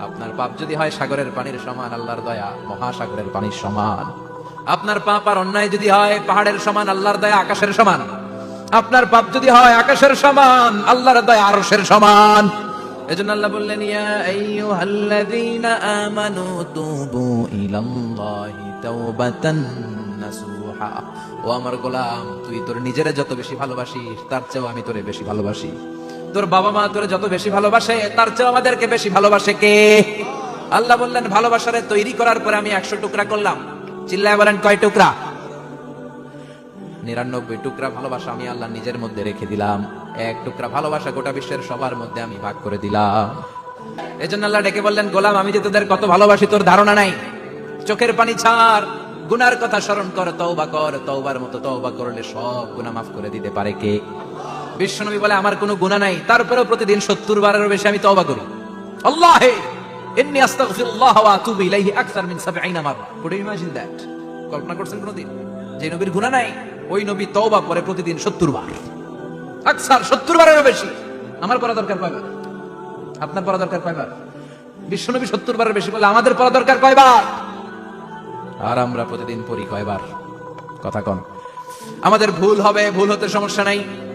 আপনার পাপ যদি হয় সাগরের পানির সমান, আল্লাহর দয়া মহাসাগরের পানির সমান। আপনার পাপ আর অন্যায় যদি হয় পাহাড়ের সমান, আল্লাহর দয়া আকাশের সমান। আপনার পাপ যদি হয় আকাশের সমান, আল্লাহর দয়া আরশের সমান। এজন্য আল্লাহ বললেন, ইয়া আইয়ুহাল্লাযীনা আমানু তুবু ইলাল্লাহি তাওবাতান নাসুহা। ও আমার গোলাম, তুই তোর নিজেরে যত বেশি ভালোবাসিস, তার চেয়েও আমি তোরে বেশি ভালোবাসি। তোর বাবা মা তোরে যত বেশি ভালোবাসে, তার চেয়ে আমাদেরকে বেশি ভালোবাসে কে? আল্লাহ বললেন, ভালোবাসারে তৈরি করার পরে আমি একশো টুকরা করলাম। চিল্লায় বলেন, কয় টুকরা? নিরানব্বই টুকরা ভালোবাসা আমি আল্লাহ নিজের মধ্যে রেখে দিলাম। এক টুকরা ভালোবাসা গোটা বিশ্বের সবার মধ্যে আমি ভাগ করে দিলাম। এই জন্য আল্লাহ ডেকে বললেন, গোলাম, আমি যে তোদের কত ভালোবাসি, তোর ধারণা নাই। চোখের পানি ছাড়, গুনার কথা স্মরণ কর, তওবা কর, তওবার মতো তওবা করলে সব গুনাহ মাফ করে দিতে পারে কে? বিশ্বনবী বলে, আমার কোনো গুণা নাই। তারপরেও প্রতিদিন সত্তর বারেরও বেশি আমি তবা করি। আল্লাহ, ইন্নী আস্তাগফিরুল্লাহ ওয়া আতুবু ইলাইহি আকসার মিন 70 মাররা। কুড ইউ ইমাজিন দ্যাট কল্পনা করছেন কোনদিন? যে নবীর গুনাহ নাই, ওই নবী তওবা করে প্রতিদিন 70 বার। আকসার 70 বারেরও বেশি। আমার করা দরকার কয়বার? আপনার পড়া দরকার কয়বার? বিশ্বনবী 70 বারের বেশি বলে, আমাদের পড়া দরকার কয়বার? আর আমরা প্রতিদিন পড়ি কয়বার? কথা কন। আমাদের ভুল হবে, ভুল হতে সমস্যা নাই।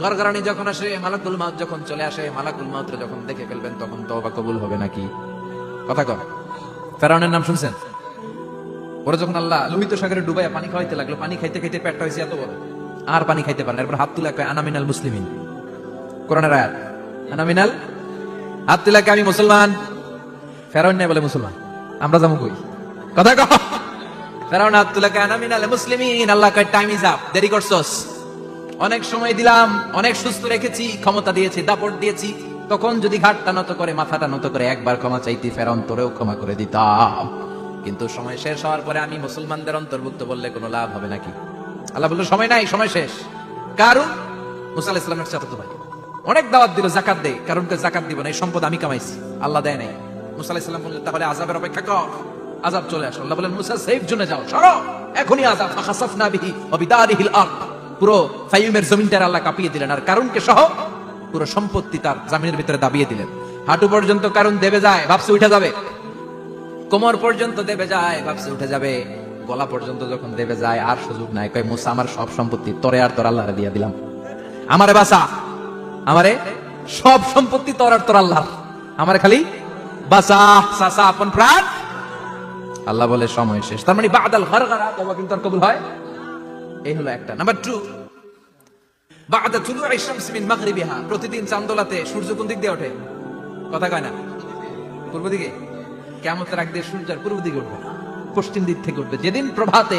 গরগরানি যখন আসে, মালাকুল মাউত যখন চলে আসে, মালাকুল মাউত যখন দেখে ফেলবেন, তখন তবা কবুল হবে নাকি? কথা কর ফেরাউনের নাম শুনছেন? ওরা যখন আল্লাহ লোহিত সাগরে ডুবাইয়া পানি খাওয়াইতে লাগল, পানি খাইতে খাইতে পেটটা হয়েছে এত বড়। আর পানি খাইতে পারে না। এরপর হাত তুলে আনামিনাল মুসলিমিন। কোরআনের আয়াত আনামিনাল হাত তুলে কয়, আমি মুসলমান। ফেরাউন নাই বলে মুসলমান। আমরা যাব কই? কথা কহ ফেরাউন আব্দুল্লাহ কানা মিনাল মুসলিমিন। আল্লাহ কয় টাইম ইজ আপ দেরি করছস? অনেক সময় দিলাম, অনেক সুস্থ রেখেছি, ক্ষমতা দিয়েছি, দাপট দিয়েছি। তখন যদি ঘাটটা নত করে, মাথাটা নত করে, একবার ক্ষমা চাইতি ফেরাউন তোরেও ক্ষমা করে দিতাম। কিন্তু সময় শেষ হওয়ার পরে আমি মুসলমানদের অন্তর্ভুক্ত বললে কোনো লাভ হবে নাকি? আল্লাহ বলল, সময় নাই, সময় শেষ। কারণ মুসা আলাইহিস সালামের চাচাতো ভাই। অনেক দাওয়াত দিল, জাকাত দে কারণ জাকাত দিব না, এই সম্পদ আমি কামাইছি। আল্লাহ দেয় নাই। মুসা আলাইহিস সালাম বললেন, তাহলে আযাবের অপেক্ষা কর। আযাব চলে আসো আল্লাহ বলেন মুসা সেফ জোনে যাও, সরো। এখনই আযাব, ফাখাসাফনা বিহি ওয়া বিদারিহিল পুরো ফাইমের জমিনটার আল্লাহ কাঁপিয়ে দিলেন। আর কারণকে সহ পুরো সম্পত্তি তার জামিনের ভিতরে দাবিয়ে দিলেন। হাঁটু পর্যন্ত কারণ দেবে যায় ভাবছে উঠে যাবে। কোমর পর্যন্ত দেবে যায় ভাবছে উঠে যাবে। গলা পর্যন্ত যখন দেবে যায়, আর সুযোগ নাই। কয়, মুসা, আমার সব সম্পত্তি তোরে আর তোর আল্লাহরে দিয়ে দিলাম। আমারে বাসা আমারে সব সম্পত্তি তোর আর তোর আল্লাহ আমারে খালি বাসা সাসা আপন প্রাণ। আল্লাহ বলে, সময় শেষ। তার মানে বাদাল গরগরা, তওবা কিন্তু আর কবুল হয় এই হলো একটা। নাম্বার 2 বাদা তুলুই শামস মিন মাগরিবিহা। প্রতিদিন চান্দোলাতে সূর্য কোন দিক দিয়ে ওঠে? কথা কয় না? পূর্ব দিকে? কেমতের আগ দিয়ে সূর্য আর পূর্ব দিকে উঠবে পশ্চিম দিক থেকে উঠবে। যেদিন প্রভাতে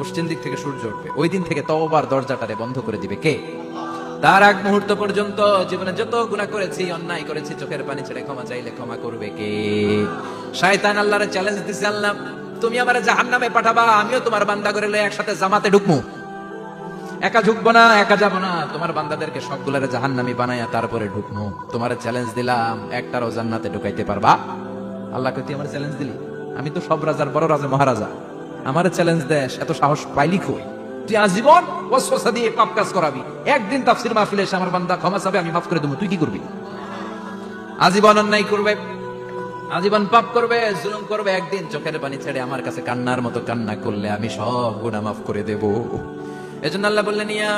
পশ্চিম দিক থেকে সূর্য উঠবে, ওই দিন থেকে তওবার দরজাটারে বন্ধ করে দিবে কে? তার আগ মুহূর্ত পর্যন্ত জীবনে যত গুনাহ করেছি, অন্যায় করেছি, চোখের পানি ছেড়ে ক্ষমা চাইলে ক্ষমা করবে কে? শয়তান আল্লাহর চ্যালেঞ্জ দিছে আল্লাহ। তুমি আমারে জাহান্নামে পাঠাবা, আমিও তোমার বান্দা করে একসাথে জামাতে ঢুকবো একা ঢুকবো না, একা যাব না। তোমার বান্দাদেরকে সবগুলারে জাহান্নামি বানাইয়া তারপরে ঢুকমু। তোমার চ্যালেঞ্জ দিলাম, একটারও জান্নাতে ঢুকাইতে পারবা। আল্লাহকে তুই আমার চ্যালেঞ্জ দিলি? আমি তো সব রাজার বড় রাজা, মহারাজা। আমার চ্যালেঞ্জ দেশ এত সাহস পাইলি কই? তুই আজীবন ওয়াসওয়াসা দিয়ে পাপ কাজ করাবি। একদিন তাফসীর মাহফিলে এসে আমার বান্দা ক্ষমা চাবে, আমি মাফ করে দেবো। তুই কি করবি? আজীবন অন্যায় করবে। আজীবন পাপ করবে, জুলুম করবে, একদিন চোখের পানি ছেড়ে আমার কাছে কান্নার মতো কান্না করলে আমি সব গুনাহ মাফ করে দেব। এজন্য আল্লাহ বললেন, ইয়া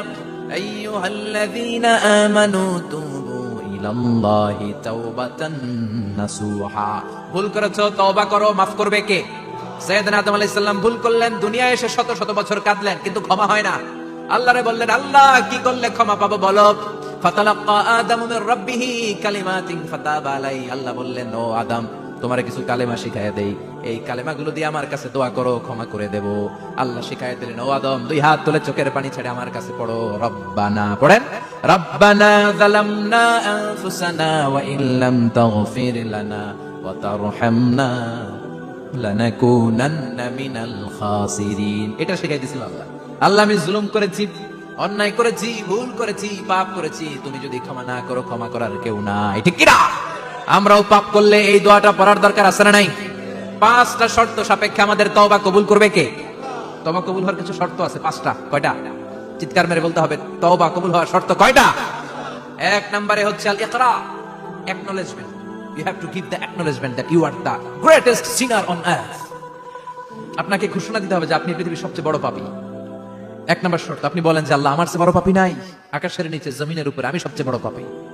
আইয়ুহাল্লাযীনা আমানু তুবু ইলাল্লাহি তাওবাতান নাসুহা। ভুল করেছ, তওবা করো, মাফ করবে কে? সৈয়দনা আদম আলাইহিস সালাম ভুল করলেন, দুনিয়ায় এসে শত শত বছর কাঁদলেন, কিন্তু ক্ষমা হয় না। আল্লাহরে বললেন, আল্লাহ, কি করলে ক্ষমা পাবো বলো? ফাতালাক্কা আদম মির রাব্বিহি কালিমাতিন ফাতাবা আলাই আল্লাহ বললেন, ও আদম তোমার কিছু কালেমা শিখায় দেই। এই কালেমাগুলো দিয়ে আমার কাছে দোয়া করো, ক্ষমা করে দেব। আল্লাহ শিখায় দিলেন, ও আদম, দুই হাত তুলে চোখের পানি ছেড়ে আমার কাছে পড়ো। রব্বানা পড়েন? রব্বানা যালামনা আনফুসানা ওয়া ইল্লাম তাগফির লানা ওয়া তারহামনা লানাকুনান্না মিনাল খাসিরিন। এটা শিখাই দিছিল আল্লাহ। আল্লাহ, আমি জুলুম করেছি, অন্যায় করেছি, ভুল করেছি, পাপ করেছি। তুমি যদি ক্ষমা না করো, ক্ষমা করার কেউ নাই। ঠিক কিনা? আমরাও পাপ করলে এই দোয়াটা পড়ার দরকার আছে না নাই? পাঁচটা শর্ত সাপেক্ষে আমাদের তওবা কবুল করবে কে? তওবা কবুল হওয়ার কিছু শর্ত আছে, পাঁচটা। কয়টা? চিৎকার মেরে বলতে হবে, তওবা কবুল হওয়ার শর্ত কয়টা? এক নম্বরে হচ্ছে আল ইকরা acknowledgement you have to give the acknowledgement that you are the greatest sinner on earth আপনাকে ঘোষণা দিতে হবে যে আপনি পৃথিবীর সবচেয়ে বড় পাপী। এক নম্বর শর্ত, আপনি বলেন যে আল্লাহ আমার চেয়ে বড় পাপী নাই। আকাশের নিচে, জমিনের উপরে আমি সবচেয়ে বড় পাপী।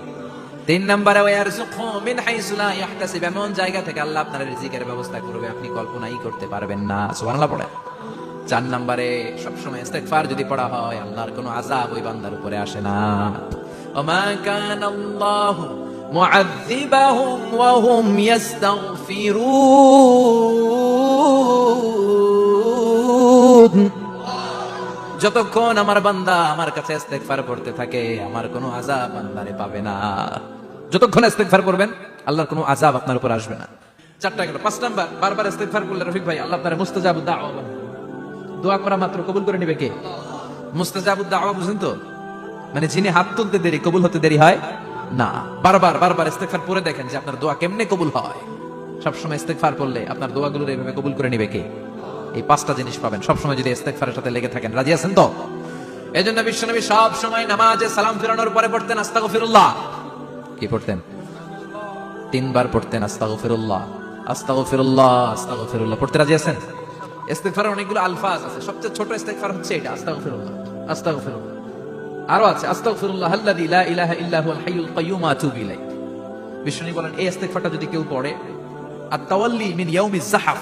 তিন নম্বরে ওয়ারযুকহু মিন হাইসু লা ইয়াহতাসিব। এমন জায়গা থেকে আল্লাহ আপনার রিজিকের ব্যবস্থা করবে, আপনি কল্পনাই করতে পারবেন না। সুবহানাল্লাহ পড়ে। চার নম্বরে সবসময় ইস্তেগফার যদি পড়া হয়, আল্লাহর কোনো আযাব ওই বান্দার উপরে আসে না। ওমা কান আল্লাহ মুআযিবাহুম ওয়া হুম ইস্তাগফিরুন যতক্ষণ আমার বান্দা আমার কাছে ইস্তেগফার করতে থাকে, আমার কোনো আযাব বান্দারে পাবে না। যতক্ষণ ইস্তেগফার করবেন, আল্লাহর কোনো আযাব আপনার উপর আসবে না। চারটা গেল, পাঁচ নাম্বার, বারবার ইস্তেগফার করলে রফিক ভাই, আল্লাহ তাআলা মুস্তাজাবুদ দাওয়া। দোয়া করা মাত্র কবুল করে নেবে কে? মুস্তাজাবুদ দাওয়া বুঝেন তো? মানে যিনি হাত তুলতে দেরি, কবুল হতে দেরি হয় না। বারবার বারবার ইস্তেগফার পরে দেখেন যে আপনার দোয়া কেমনে কবুল হয়। সবসময় ইস্তেগফার করলে আপনার দোয়াগুলোর এইভাবে কবুল করে নেবে কে? এই পাঁচটা জিনিস পাবেন। সবসময় যদি ইস্তেগফারের সাথে লেগে থাকেন। রাজি আছেন তো? এই জন্য বিশ্বনবী সব সময় নামাজে সালাম ফিরানোর পরে পড়তেন আস্তাগফিরুল্লাহ। কি পড়তেন? তিনবার পড়তেন আস্তাগফিরুল্লাহ আস্তাগফিরুল্লাহ আস্তাগফিরুল্লাহ। পড়তে রাজি আছেন? ইস্তেগফারের অনেকগুলো আলফাজ আছে। সবচেয়ে ছোট ইস্তেগফার হচ্ছে এটা, আস্তাগফিরুল্লাহ আস্তাগফিরুল্লাহ। আরও আছে, আস্তাগফিরুল্লাহ আল্লাযী লা ইলাহা ইল্লা হুয়াল হাইয়ুল কাইয়্যুম আতুবু ইলাইহি। বিষ্ণু বলেন, এই ইস্তেগফারটা যদি কেউ পড়ে আর তাওয়াল্লি মিন ইয়াউমিজ জাহাফ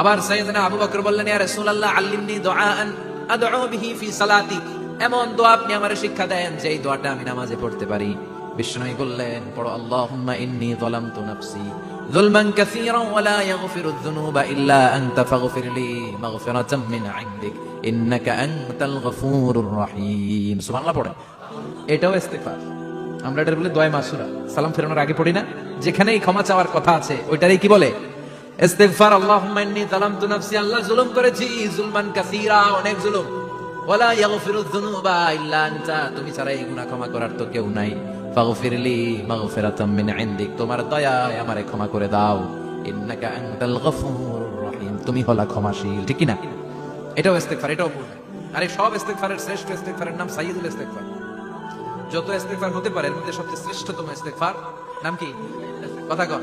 আবার সাইয়েদনা আবু বকর বললেন, ইয়া রাসূলুল্লাহ, আল্লিমনি দুআআন আদউ বিহি ফি সালাতি। এমন দোয়া আপনি আমারে শিক্ষা দেন যে এই দোয়াটা আমি নামাজে পড়তে পারি। বিষ্ণুই বললেন, পড়ো, আল্লাহুম্মা ইন্নী যালামতু নাফসি যুলমান কাসীরা ওয়া লা ইয়াগফিরু যুনুবা ইল্লা আনতা ফাগফির লি মাগফিরাতাম মিন ইনদিক, ইন্নাকা আনতাল গফুরুর রহিম। সুবহানাল্লাহ পড়ে এটাও ইস্তেগফার। আমরা এটা বলে দোয়া মাসুরা। সালাম ফেরানোর আগে পড়ি না। যেখানেই ক্ষমা চাওয়ার কথা আছে, ওইটারই কি বলে? ইস্তিগফার, আল্লাহুম্মা ইন্নী যালামতু জুলুম করেছি, জুলমান অনেক জুলুম। ওয়ালা তুমি ছাড়া এই গুনাহ ক্ষমা করার তো কেউ নাই। ফাগফিরলি মাগফিরাতাম মিন ইনদিক, তোমার দয়ায় আমারে ক্ষমা করে দাও। ইন্নাকা আনতাল গফুরুর রহিম, তুমি হলা ক্ষমাশীল, ঠিক না এটাও ইস্তেগফার, এটাও আরে সব ইস্তেগফারের শ্রেষ্ঠ ইস্তেগফারের নাম সাইয়্যিদুল ইস্তেগফার। যত ইস্তেগফার হতে পারে, এর মধ্যে সবচেয়ে শ্রেষ্ঠতম ইস্তেগফার, নাম কি? কথা কর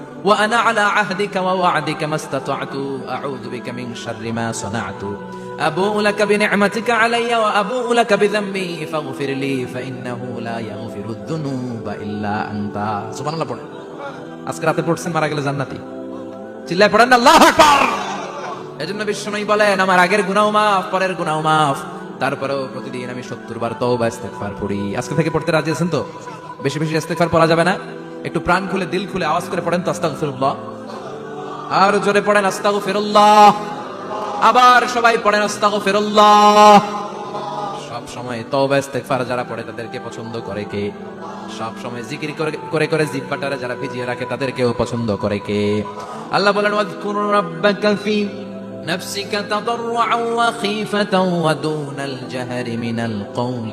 ওয়া আনা আলা আহদিকা ওয়া ওয়া'দিকা মাস্তাতা'তু আউযু বিকা মিন শাররি মা সানা'তু أبوء لك بنعمتك علي وأبوء لك بذنبي فاغفر لي فإنه لا يغفر الذنوب إلا أنت سبحان الله পড়েন আজকে রাতে পড়ছেন মারা গেলে জান্নাতি চিল্লায় পড়েন আল্লাহু আকবার এজন্য বিশ্বনবী বলেন আমার আগের গুনাহ মাফ পরের গুনাহ মাফ তারপরেও প্রতিদিন আমি সত্তর বার তওবা ইস্তেগফার পড়ি আজকে থেকে পড়তে রাজি আছেন তো বেশি বেশি ইস্তেগফার পড়া যাবে না একটু প্রাণ খুলে দিল খুলে আওয়াজ করে পড়েন তো আস্তাগফিরুল্লাহ আর জোরে পড়েন আস্তাগফিরুল্লাহ আবার সবাই পড়েন আস্তাগফিরুল্লাহ সব সময় তওবা ইস্তেগফার যারা পড়ে তাদেরকে পছন্দ করে কে সব সময় জিকির করে করে করে জিব্বাটারে যারা ভিজিয়ে রাখে তাদেরকেও পছন্দ করে কে আল্লাহ বলেন ওয়াজকুর রাব্বাকা ফি نفسك تضرعا وخيفة ودون الجهر من القول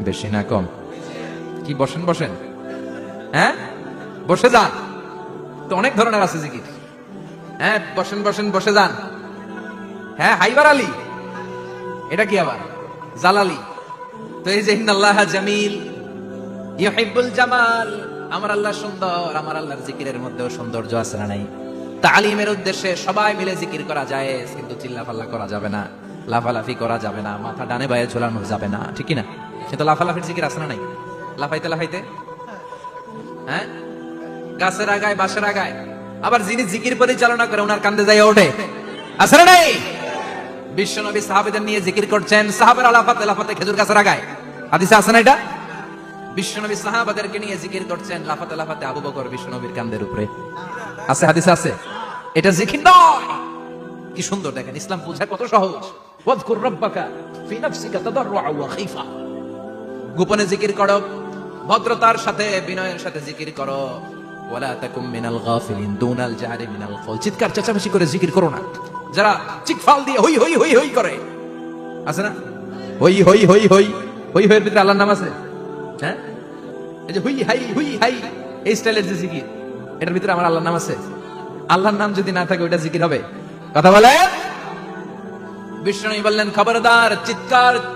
বেশি না কম। কি, বসেন বসেন। হ্যাঁ? বসে যান। তো অনেক ধরনের আছে জিকির। হ্যাঁ বসেন বসেন, বসে যান। হ্যাঁ হাইবার আলী। এটা কি আবার? জালালি তো এই যে আল্লাহ জামিল, ইউহিব্বুল জামাল। আমার আল্লাহ সুন্দর, আমার আল্লাহর জিকিরের মধ্যেও সৌন্দর্য আছে না নাই? তালিমের উদ্দেশ্যে সবাই মিলে জিকির করা যায় কিন্তু চিল্লাফাল্লা করা যাবে না। লাফালাফি করা যাবে না, মাথা ডানে বায়ে ঝোলানো যাবে না, ঠিক না? কিন্তু লাফালাফির জিকির আছে না নাই? লাফাইতে লাফাইতে? হ্যাঁ? গাছের আগায় বাসের আগায়। আবার যিনি জিকির পরিচালনা করে, ওনার কান্দে যাই ওঠে। আছে না নাই? নিয়ে জিকির করছেন, সাহাবের আলাফাতে লাফাতে খেজুর গাছের আগায়। আছে না এটা? সাহাবাদেরকে নিয়ে জিকির করছেন, লাফাতে লাফাতে আবু বকর বিশ্বনবীর কান্দের উপরে। আছে, হাদিসে আছে? এটা জিকির নয়। কি সুন্দর দেখেন, ইসলাম বোঝা কত সহজ। ওয়াজকুর রাব্বাকা ফি নাফসিকা তাদাররুআ ওয়া খাইফা গোপনে জিকির করো। ভদ্রতার সাথে, বিনয়ের সাথে জিকির করো। ওয়ালা তাকুম মিনাল গাফিলিন দুনাল মিনাল চিৎকার, চেঁচামেচি করে জিকির করো না। যারা চিকফাল দিয়ে হই হই হই হই করে। আছে না? হই হই হই হই। হই, হইয়ের ভিতরে আল্লাহর নাম আছে? হ্যাঁ? এই যে হুই, হাই হুই, হাই। এই স্টাইলের যে জিকির, এটার ভিতরে আমার আল্লাহর নাম আছে? আল্লাহর নাম যদি না থাকে, ওইটা জিকির হবে। কথা বলে বিষ্ণু বললেন, খবরদার, চিৎকার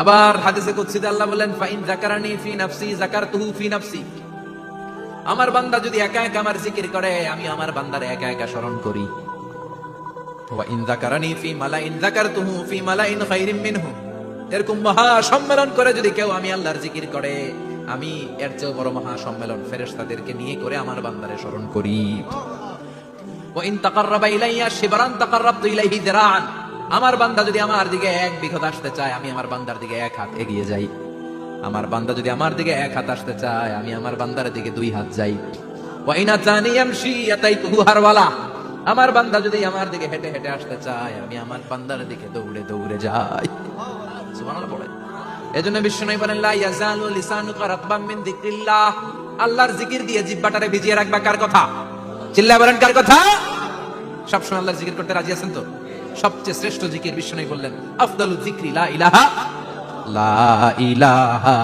আবার হাদিসে কুদসিতে আল্লাহ বলেন, ফাইন জাকারানি ফি নাফসি জাকারতুহু ফি নাফসি। আমার বান্দা যদি একা একা আমার জিকির করে, আমি আমার বান্দারে একা একা স্মরণ করি। ওয়া ইন জাকারানি ফি মালাইন জাকারতুহু ফি মালাইন খাইরিম মিনহু। এরকম মহা সম্মেলন করে যদি কেউ আমি আল্লাহর জিকির করে, আমি এর চেয়ে বড় মহা সম্মেলন ফেরেশতাদেরকে নিয়ে করে আমার বান্দারে স্মরণ করি। ওয়াইন তাকাররাবা ইলাইয়া শিবরান তাকাররাবতু ইলাইহি যিরাআন আমার বান্দা যদি আমার দিকে এক বিঘত আসতে চায়, আমি আমার বান্দার দিকে এক হাত এগিয়ে যাই। আমার বান্দা যদি আমার দিকে এক হাত আসতে চায়, আমি আমার বান্দার দিকে দুই হাত যাই। ওয়াইনা তানি ইয়ামশি ইয়াতাইতুহু হারওয়ালা। আমার বান্দা যদি আমার দিকে হেঁটে হেঁটে আসতে চায়, আমি আমার বান্দার দিকে দৌড়ে দৌড়ে যাই। সুবহানাল্লাহ পড়ে। এজন্য বিশ্বনবী বলেন, লা ইয়াজালু মিন আল্লাহর জিকির দিয়ে জিহ্বাটারে ভিজিয়ে রাখবা কার কথা? চিল্লা বলেন কার কথা? সবসময় আল্লাহর জিকির করতে রাজি আছেন তো? সবচেয়ে শ্রেষ্ঠ জিকির বিষ্ণু বললেন, আফদালু জিকরি লা ইলাহা লা ইলাহা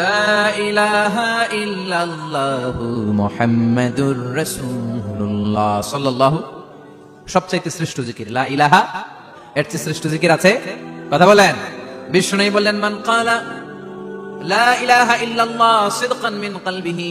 লা ইলাহা ইল্লাল্লাহু মুহাম্মাদুর রাসূলুল্লাহ সাল্লাল্লাহু সবচাইতে শ্রেষ্ঠ জিকির, লা ইলাহা, এর চেয়ে শ্রেষ্ঠ জিকির আছে? কথা বলেন। বিষ্ণু বললেন, মান কালা, লা ইলাহা ইল্লাল্লাহ সিদকান মিন কলবিহি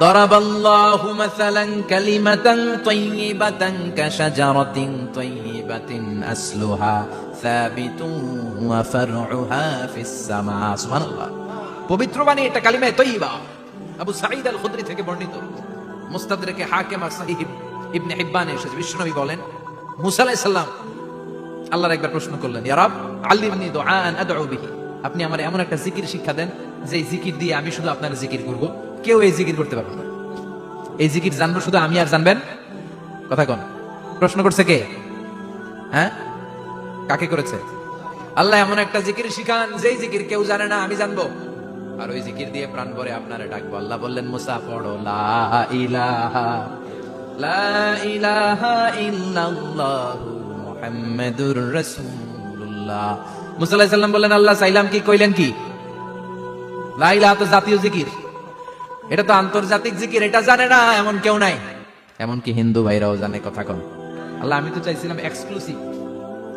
ضرب الله مثلا كلمة طيبة كشجرة طيبة أصلها ثابت وفرعها في السماء سبحان الله পবিত্র বাণী এটা কালিমায়ে তৈবা আবু সাঈদ আল খুদরি থেকে বর্ণিত মুস্তাদরেকে হাকিম আর সাহিব ইবনে হিব্বানে এসেছে বিশ্বনবী বলেন মুসা আলাইহিস সালাম আল্লাহর একবার প্রশ্ন করলেন ইয়া রব আল্লিমনি দুআন আদউ বিহি আপনি আমার এমন একটা জিকির শিক্ষা দেন যে এই জিকির দিয়ে আমি শুধু আপনার জিকির করব কেউ এই জিকির করতে পারবে না। এই জিকির জানব শুধু আমি আর জানবেন? কথা কোন। প্রশ্ন করছে কে? হ্যাঁ? কাকে করেছে? আল্লাহ এমন একটা জিকির শিখান, যেই জিকির কেউ জানে না, আমি জানব। আর ওই জিকির দিয়ে প্রাণ ভরে আপনারা ডাকবো। আল্লাহ বললেন, মুসা, পড়ো, লা ইলাহা লা ইলাহা ইল্লাল্লাহু মুহাম্মাদুর রাসূলুল্লাহ। মুসা আলাইহিস সালাম বললেন, আল্লাহ, চাইলাম কি, কইলেন কি? লা ইলাহা তো জাতীয় জিকির। এটা তো আন্তর্জাতিক জিকির এটা জানে না এমন কেউ নাই। এমনকি হিন্দু ভাইরাও জানে কথা কন। আল্লাহ আমি তো চাইছিলাম এক্সক্লুসিভ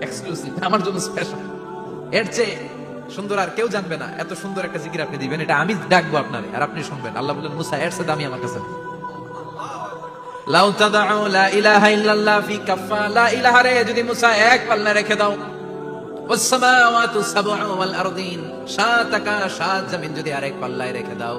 এক্সক্লুসিভ আমার জন্য স্পেশাল এর চেয়ে সুন্দর আর কেউ জানবে না এত সুন্দর একটা জিকির আপনি দিবেন এটা আমি ডাকবো আপনারে আর আপনি শুনবেন। আল্লাহ বলেন মুসা এর চেয়ে দামি আমার কাছে লাউ তাদাউ লা ইলাহা ইল্লাল্লাহ ফি কাফা লা ইলাহা রে যদি মুসা এক পাল্লা রেখে দাও। ওয়াসসামাওয়াতু সাবউ ওয়াল আরদিন সাত আকাশ সাত জমিন যদি আরেক পাল্লায় রেখে দাও।